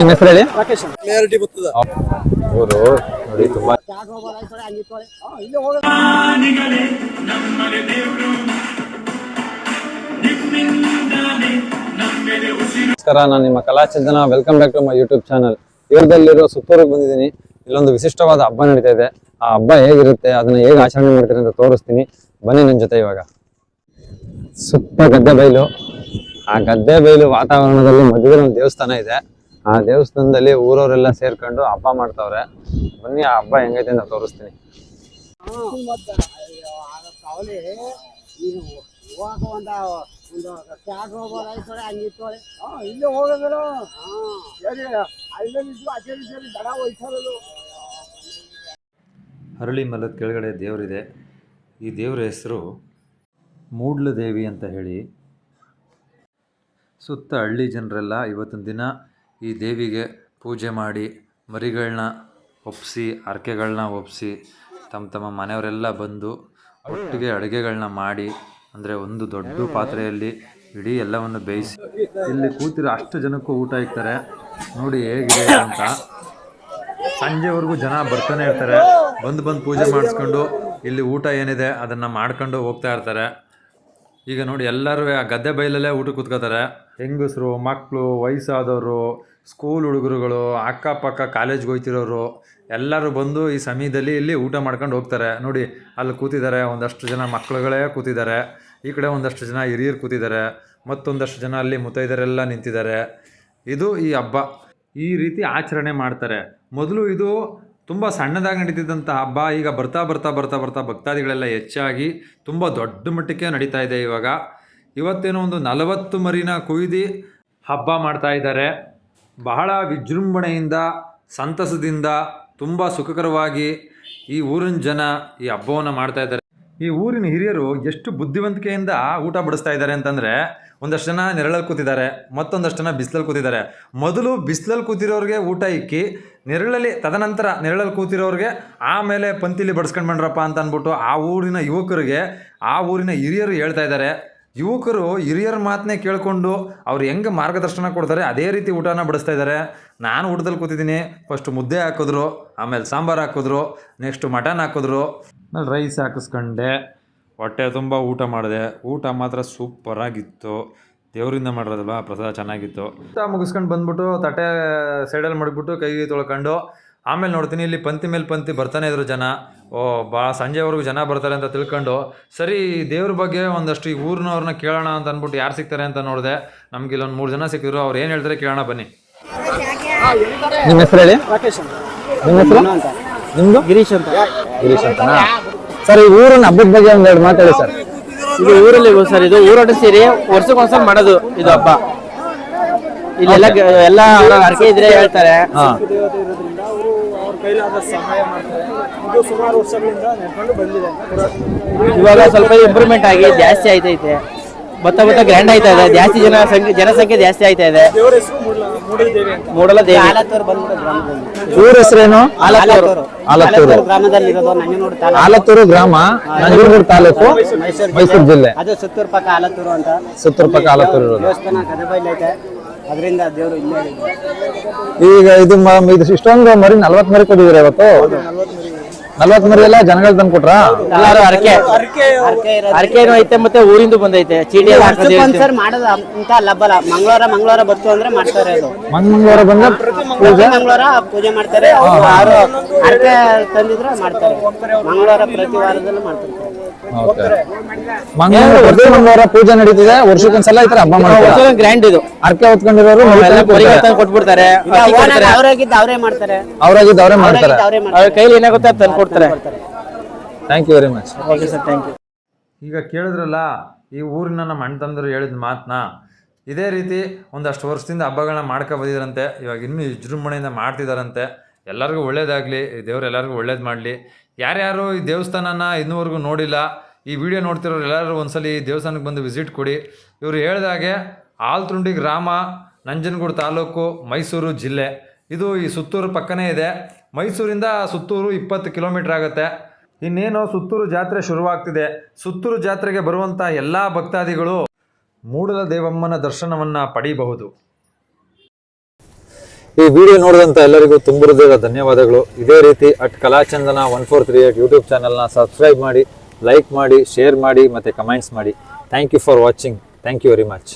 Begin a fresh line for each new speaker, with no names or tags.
ಹೇಳಿ
ಕ್ಲಿಯಾರಿಟಿ ಬರ್ತದ
ನೋಡಿ ತುಂಬಾ ನಮಸ್ಕಾರ ನಾನು ನಿಮ್ಮ Kalachandana welcome back to my YouTube channel ಇವರದಲ್ಲಿರೋ ಸುತ್ತೂರಿಗೆ ಬಂದಿದ್ದೀನಿ. ಇಲ್ಲೊಂದು ವಿಶಿಷ್ಟವಾದ ಹಬ್ಬ ನಡೀತಾ ಇದೆ. ಆ ಹಬ್ಬ ಹೇಗಿರುತ್ತೆ ಅದನ್ನ ಹೇಗೆ ಆಚರಣೆ ಮಾಡ್ತಾರೆ ಅಂತ ತೋರಿಸ್ತೀನಿ. ಬನ್ನಿ ನನ್ನ ಜೊತೆ ಇವಾಗ. ಸುತ್ತ ಗದ್ದೆ ಬೈಲು. ಆ ಗದ್ದೆ ಬೈಲು ವಾತಾವರಣದಲ್ಲಿ ಮಧ್ಯದಲ್ಲಿ ಒಂದು ದೇವಸ್ಥಾನ ಇದೆ. ಆ ದೇವಸ್ಥಾನದಲ್ಲಿ ಊರವರೆಲ್ಲ ಸೇರ್ಕೊಂಡು ಹಬ್ಬ ಮಾಡ್ತಾವ್ರೆ. ಬನ್ನಿ, ಆ ಹಬ್ಬ ಹೆಂಗೈತೆ ಅಂತ ತೋರಿಸ್ತೀನಿ.
ಹರಳಿ ಮಲದ ಕೆಳಗಡೆ ದೇವರಿದೆ. ಈ ದೇವರ ಹೆಸರು ಮೂಡ್ಲ ದೇವಿ ಅಂತ ಹೇಳಿ. ಸುತ್ತ ಹಳ್ಳಿ ಜನರೆಲ್ಲ ಇವತ್ತಿನ ದಿನ ಈ ದೇವಿಗೆ ಪೂಜೆ ಮಾಡಿ ಮರಿಗಳನ್ನ ಒಪ್ಪಿಸಿ ಹರಕೆಗಳನ್ನ ಒಪ್ಪಿಸಿ ತಮ್ಮ ತಮ್ಮ ಮನೆಯವರೆಲ್ಲ ಬಂದು ಒಟ್ಟಿಗೆ ಅಡುಗೆಗಳನ್ನ ಮಾಡಿ, ಅಂದರೆ ಒಂದು ದೊಡ್ಡ ಪಾತ್ರೆಯಲ್ಲಿ ಇಡೀ ಎಲ್ಲವನ್ನು ಬೇಯಿಸಿ. ಇಲ್ಲಿ ಕೂತಿರೋ ಅಷ್ಟು ಜನಕ್ಕೂ ಊಟ ಇರ್ತಾರೆ ನೋಡಿ ಹೇಗಿದೆ ಅಂತ. ಸಂಜೆವರೆಗೂ ಜನ ಬರ್ತಾನೆ ಇರ್ತಾರೆ. ಬಂದು ಬಂದು ಪೂಜೆ ಮಾಡಿಸ್ಕೊಂಡು ಇಲ್ಲಿ ಊಟ ಏನಿದೆ ಅದನ್ನು ಮಾಡ್ಕೊಂಡು ಹೋಗ್ತಾ ಇರ್ತಾರೆ. ಈಗ ನೋಡಿ ಎಲ್ಲರೂ ಆ ಗದ್ದೆ ಬೈಲಲ್ಲೇ ಊಟ ಕೂತ್ಕೋತಾರೆ ಹೆಂಗಸರು ಮಕ್ಕಳು ವಯಸ್ಸಾದವರು ಸ್ಕೂಲ್ ಹುಡುಗರುಗಳು, ಅಕ್ಕಪಕ್ಕ ಕಾಲೇಜ್ಗೆ ಹೋಗ್ತಿರೋರು ಎಲ್ಲರೂ ಬಂದು ಈ ಸಮಯದಲ್ಲಿ ಇಲ್ಲಿ ಊಟ ಮಾಡ್ಕೊಂಡು ಹೋಗ್ತಾರೆ. ನೋಡಿ, ಅಲ್ಲಿ ಕೂತಿದ್ದಾರೆ ಒಂದಷ್ಟು ಜನ ಮಕ್ಕಳುಗಳೇ ಕೂತಿದ್ದಾರೆ. ಈ ಕಡೆ ಒಂದಷ್ಟು ಜನ ಹಿರಿಯರು ಕೂತಿದ್ದಾರೆ. ಮತ್ತೊಂದಷ್ಟು ಜನ ಅಲ್ಲಿ ಮುತ್ತೈದರೆಲ್ಲ ನಿಂತಿದ್ದಾರೆ. ಇದು ಈ ಹಬ್ಬ. ಈ ರೀತಿ ಆಚರಣೆ ಮಾಡ್ತಾರೆ. ಮೊದಲು ಇದು ತುಂಬ ಸಣ್ಣದಾಗಿ ನಡೀತಿದ್ದಂಥ ಹಬ್ಬ. ಈಗ ಬರ್ತಾ ಬರ್ತಾ ಬರ್ತಾ ಬರ್ತಾ ಭಕ್ತಾದಿಗಳೆಲ್ಲ ಹೆಚ್ಚಾಗಿ ತುಂಬ ದೊಡ್ಡ ಮಟ್ಟಕ್ಕೆ ನಡೀತಾ ಇದೆ ಇವಾಗ. ಇವತ್ತೇನೋ ಒಂದು ನಲವತ್ತು ಮರಿನ ಕುಯ್ದು ಹಬ್ಬ ಮಾಡ್ತಾ ಇದ್ದಾರೆ. ಬಹಳ ವಿಜೃಂಭಣೆಯಿಂದ, ಸಂತಸದಿಂದ, ತುಂಬ ಸುಖಕರವಾಗಿ ಈ ಊರಿನ ಜನ ಈ ಹಬ್ಬವನ್ನು ಮಾಡ್ತಾ ಇದ್ದಾರೆ. ಈ ಊರಿನ ಹಿರಿಯರು ಎಷ್ಟು ಬುದ್ಧಿವಂತಿಕೆಯಿಂದ ಊಟ ಬಡಿಸ್ತಾ ಇದ್ದಾರೆ ಅಂತಂದರೆ ಒಂದಷ್ಟು ಜನ ನೆರಳಲ್ಲಿ ಕೂತಿದ್ದಾರೆ, ಮತ್ತೊಂದಷ್ಟು ಜನ ಬಿಸಿಲಲ್ಲಿ ಕೂತಿದ್ದಾರೆ. ಮೊದಲು ಬಿಸಿಲಲ್ಲಿ ಕೂತಿರೋರಿಗೆ ಊಟ ಇಕ್ಕಿ, ನೆರಳಲ್ಲಿ ತದನಂತರ ನೆರಳಲ್ಲಿ ಕೂತಿರೋರಿಗೆ ಆಮೇಲೆ ಪಂತಿಲಿ ಬಡಿಸ್ಕೊಂಡು ಬಂದ್ರಪ್ಪ ಅಂತ ಅಂದ್ಬಿಟ್ಟು ಆ ಊರಿನ ಯುವಕರಿಗೆ, ಆ ಊರಿನ ಹಿರಿಯರು ಹೇಳ್ತಾ ಇದ್ದಾರೆ. ಯುವಕರು ಹಿರಿಯರ ಮಾತನ್ನೇ ಕೇಳಿಕೊಂಡು ಅವ್ರು ಹೆಂಗೆ ಮಾರ್ಗದರ್ಶನ ಕೊಡ್ತಾರೆ, ಅದೇ ರೀತಿ ಊಟನ ಬಡಿಸ್ತಾ ಇದ್ದಾರೆ. ನಾನು ಊಟದಲ್ಲಿ ಕೂತಿದ್ದೀನಿ ಫಸ್ಟ್ ಮುದ್ದೆ ಹಾಕಿದ್ರು, ಆಮೇಲೆ ಸಾಂಬಾರು ಹಾಕಿದ್ರು ನೆಕ್ಸ್ಟ್ ಮಟನ್ ಹಾಕಿದ್ರು. ಆಮೇಲೆ ರೈಸ್ ಹಾಕಿಸ್ಕೊಂಡೆ. ಹೊಟ್ಟೆ ತುಂಬ ಊಟ ಮಾಡಿದೆ. ಊಟ ಮಾತ್ರ ಸೂಪರಾಗಿತ್ತು. ದೇವರಿಂದ ಮಾಡಿರೋದಲ್ವ? ಪ್ರಸಾದ ಚೆನ್ನಾಗಿತ್ತು. ಊಟ ಮುಗಿಸ್ಕೊಂಡು ಬಂದ್ಬಿಟ್ಟು ತಟ್ಟೆ ಸೈಡಲ್ಲಿ ಮಡಗ್ಬಿಟ್ಟು ಕೈ ತೊಳ್ಕೊಂಡು ಆಮೇಲೆ ನೋಡ್ತೀನಿ ಇಲ್ಲಿ ಪಂಕ್ತಿ ಮೇಲೆ ಪಂತಿ ಬರ್ತಾನೆ ಇದ್ರು ಜನ. ಓ ಭಾಳ ಸಂಜೆವರೆಗೂ ಜನ ಬರ್ತಾರೆ ಅಂತ ತಿಳ್ಕೊಂಡು ಸರಿ ದೇವ್ರ ಬಗ್ಗೆ ಒಂದಷ್ಟು ಈ ಊರಿನವ್ರನ್ನ ಕೇಳೋಣ ಅಂತ ಅಂದ್ಬಿಟ್ಟು ಯಾರು ಸಿಗ್ತಾರೆ ಅಂತ ನೋಡಿದೆ. ನಮ್ಗೆ ಇಲ್ಲೊಂದು ಮೂರು ಜನ ಸಿಕ್ಕಿದ್ರು. ಅವ್ರು ಏನು ಹೇಳ್ತಾರೆ ಕೇಳೋಣ ಬನ್ನಿ.
ನಿಮ್ಮ ಹೆಸರು ಹೇಳಿ?
ರಾಕೇಶ್ ಅಂತ.
ನಿಮ್ಮ ಹೆಸರು?
ಅಂತ ಗಿರೀಶ್ ಅಂತ.
ಗಿರೀಶ್ ಅಂತನಾ ಸರ್ ಈ ಊರಿನ ಹಬ್ಬದ ಬಗ್ಗೆ ಒಂದೆರಡು ಮಾತಾಡಿ ಸರ್.
ಇದು ಊರಲ್ಲಿ ಸರ್ ಇದು ಊರೊಟ್ಟು ಸೇರಿ ವರ್ಷಕ್ಕೊಂದ್ಸಲ ಮಾಡೋದು ಇದು ಹಬ್ಬ. ಇಲ್ಲೆಲ್ಲ ಎಲ್ಲ ಹರಕೆ ಇದ್ರೆ ಹೇಳ್ತಾರೆ.
ಹಾ.
ದೇವತೆ ಇರೋದ್ರಿಂದ ಅವರು ಅವ್ರ ಕೈಲಾದ ಸಹಾಯ ಮಾಡ್ತಾರೆ ಇದು ಸುಮಾರು ವರ್ಷಗಳಿಂದ ನೆಡ್ಕೊಂಡು ಬಂದಿದೆ
ಇವಾಗ ಸ್ವಲ್ಪ ಇಂಪ್ರೂವ್ಮೆಂಟ್ ಆಗಿ ಜಾಸ್ತಿ ಆಯ್ತೈತೆ. ಬತ್ತ ಬತ್ತ ಗ್ರ್ಯಾಂಡ್ ಆಯ್ತಾ ಇದೆ. ಜಾಸ್ತಿ ಜನ ಸಂಖ್ಯೆ ಜನಸಂಖ್ಯೆ ಜಾಸ್ತಿ ಆಯ್ತಾ ಇದೆ.
ಮೂಡಲ ದೇವಿ.
ಊರ ಹೆಸರೇನು?
ಆಲತ್ತೂರು.
ಆಲತ್ತೂರು.
ಗ್ರಾಮದಲ್ಲಿರೋದು ನಂಜನಗೂಡು ತಾಲೂಕು.
ಆಲತ್ತೂರು ಗ್ರಾಮ ನಂಜನಗೂಡು ತಾಲೂಕು ಮೈಸೂರು ಜಿಲ್ಲೆ.
ಅದು ಸುತ್ತೂರು ಪಕ್ಕ ಆಲತ್ತೂರು ಅಂತ.
ಸುತ್ತೂರು ಪಕ್ಕ ಆಲತ್ತೂರು ಇರೋದು.
ದೇವಸ್ಥಾನ ಗದಬೈಲ್ ಐತೆ. ಅದರಿಂದ ದೇವರು ಇಲ್ಲೇ
ಈಗ ಇದು ಮ- ಇದು ಇಷ್ಟೊಂದು ಮರಿ ನಲ್ವತ್ ಮರಿ ಕೊಟ್ಟಿದ್ರೆ ಇವತ್ತು ನಲ್ವತ್ ಮರಿ ಎಲ್ಲ ಜನಗಳು ತಂದು ಕೊಟ್ರಾ?
ಎಲ್ಲಾರು ಅರ್ಕೆ
ಅರ್ಕೆ
ಅರ್ಕೆ
ಐತೆ ಮತ್ತೆ ಊರಿಂದ ಬಂದೈತೆ. ಚೀಟಿ ಎಲ್ಲ ಹೇಳ್ತೀವಿ.
ಸರ್ ಮಾಡೋದು ಅಂತ ಲಬ್ಬಲ ಮಂಗಳವಾರ ಮಂಗಳವಾರ ಬತ್ತು ಅಂದ್ರೆ ಮಾಡ್ತಾರೆ ಅದು.
ಮಂಗ್ ಮಂಗಳವಾರ ಬಂದ
ಪ್ರತಿ ಮಂಗಳವಾರ ಪೂಜೆ ಮಾಡ್ತಾರೆ. ಅವ್ರು ಯಾರು ಅರ್ಕೆ ತಂದಿದ್ರೆ ಮಾಡ್ತಾರೆ. ಮಂಗಳವಾರ ಪ್ರತಿ ವಾರದಲ್ಲೂ ಮಾಡ್ತಾರೆ
ಮಂಗಳವಾರ ಮಂಗಳವಾರ ಪೂಜೆ ನಡೀತಿದೆ. ವರ್ಷಕ್ಕೊಂದ್ಸಲ ಈ ತರ ಹಬ್ಬ ಮಾಡ್ತಾರೆ?
ಗ್ರ್ಯಾಂಡ್ ಇದು.
ಅರ್ಕೆ ಹೊತ್ಕೊಂಡಿರೋರು
ಕೊಟ್ಬಿಡ್ತಾರೆ.
ಅವ್ರಾಗಿದ್ದು ಅವರೇ ಮಾಡ್ತಾರೆ.
ಅವ್ರಾಗಿದ್ದು ಅವರೇ ಮಾಡ್ತಾರೆ.
ಅವರೇ
ಕೈಲಿ ಏನಾಗುತ್ತೆ ತಂದು ಕೊಡ್ತಾರೆ.
Thank you very much
okay sir thank you
ಈಗ ಕೇಳಿದ್ರಲ್ಲ ಈ ಊರಿನ ನಮ್ಮ ಅಣ್ಣ ತಂದರು ಹೇಳಿದ ಮಾತನ್ನ ಇದೇ ರೀತಿ ಒಂದಷ್ಟು ವರ್ಷದಿಂದ ಹಬ್ಬಗಳನ್ನ ಮಾಡ್ಕೊ ಬಂದಿದ್ರಂತೆ. ಇವಾಗ ಇನ್ನೂ ವಿಜೃಂಭಣೆಯಿಂದ ಮಾಡ್ತಿದಾರಂತೆ. ಎಲ್ಲರಿಗೂ ಒಳ್ಳೇದಾಗಲಿ ದೇವ್ರು ಎಲ್ಲರಿಗೂ ಒಳ್ಳೇದು ಮಾಡಲಿ. ಯಾರ್ಯಾರು ಈ ದೇವಸ್ಥಾನನ ಇನ್ನೂವರೆಗೂ ನೋಡಿಲ್ಲ, ಈ ವಿಡಿಯೋ ನೋಡ್ತಿರೋರು ಎಲ್ಲರೂ ಒಂದ್ಸಲಿ ಈ ದೇವಸ್ಥಾನಕ್ಕೆ ಬಂದು ವಿಸಿಟ್ ಕೊಡಿ. ಇವರು ಹೇಳ್ದಾಗೆ ಆಲ್ತುಂಡಿ ಗ್ರಾಮ, ನಂಜನಗೂಡು ತಾಲೂಕು, ಮೈಸೂರು ಜಿಲ್ಲೆ. ಇದು ಈ ಸುತ್ತೂರು ಪಕ್ಕನೇ ಇದೆ. ಮೈಸೂರಿಂದ ಸುತ್ತೂರು ಇಪ್ಪತ್ತು ಕಿಲೋಮೀಟ್ರ್ ಆಗುತ್ತೆ. ಇನ್ನೇನು ಸುತ್ತೂರು ಜಾತ್ರೆ ಶುರುವಾಗ್ತಿದೆ. ಸುತ್ತೂರು ಜಾತ್ರೆಗೆ ಬರುವಂಥ ಎಲ್ಲ ಭಕ್ತಾದಿಗಳು ಮೂಡಲ ದೇವಮ್ಮನ ದರ್ಶನವನ್ನು ಪಡೀಬಹುದು. ಈ ವಿಡಿಯೋ ನೋಡಿದಂಥ ಎಲ್ಲರಿಗೂ ತುಂಬ ಹೃದಯದ ಧನ್ಯವಾದಗಳು. ಇದೇ ರೀತಿ at Kalachandana one four three eight YouTube ಚಾನಲ್ನ ಸಬ್ಸ್ಕ್ರೈಬ್ ಮಾಡಿ ಲೈಕ್ ಮಾಡಿ ಶೇರ್ ಮಾಡಿ ಮತ್ತು ಕಮೆಂಟ್ಸ್ ಮಾಡಿ. Thank you for watching thank you very much